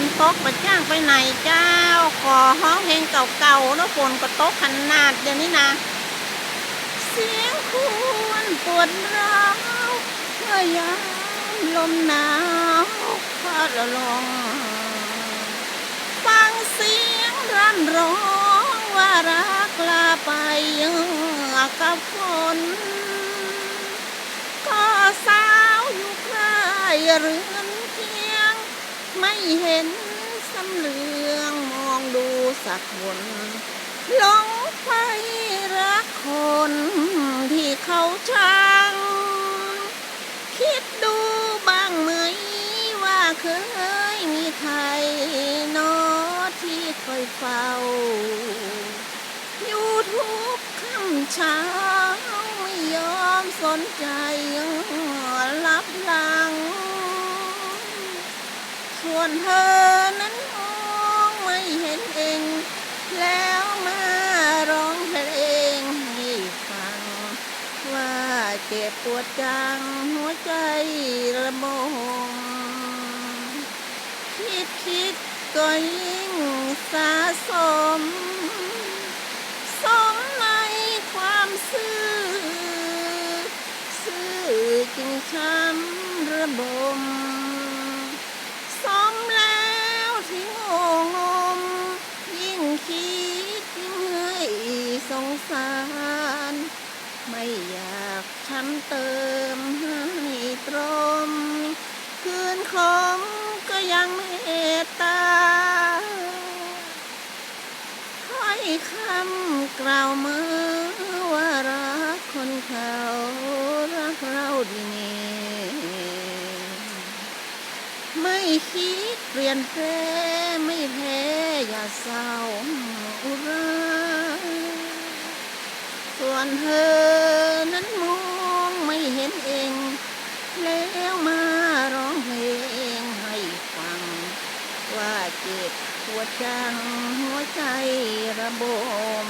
นตกมาจ้างไปไหนเจ้าขอห้องเพลงเก่าๆแล้วฝนก็ตกขนาดเดี๋ยวนี้นะ เสียงควรปวดร้าวเมื่อยามลมหนาวพัดละลงฟังเสียงร่ำร้องว่ารักลาไปกับฝนก็สาวอยู่ใกล้เรือ ไม่เห็นสำเหลืองมองดูสักคนหลงไปรักคนที่เขาช่าง คิดดูบ้างไหมว่าเคยมีใครนอที่คอยเฝ้า อยู่ทุกค่ำเช้าไม่ยอมสนใจรับหลัง ส่วนเธอนั้นมองไม่เห็นเอง แล้วมาร้องเพลงให้ฟัง ว่าเจ็บปวดจังหัวใจระบมคิดคิดก็ยิ่งสะสม สมในความซื่อ ซื่อจึงช้ำระบม สมแล้วที่โง่งม ยิ่งคิดยิ่งให้ สงสาร ไม่อยากช้ำเติมให้ตรม คืนคมก็ยังเมตตาถ้อยคำกล่าวมาว่ารักคนเขารักเราดีนี่ไม่คิดเปลี่ยนแปลงไม่แพ้อย่าเศร้า ส่วนเธอนั้นมองไม่เห็นเอง แล้วมาร้องเพลงให้ฟัง ว่าเจ็บปวดจังหัวใจระบม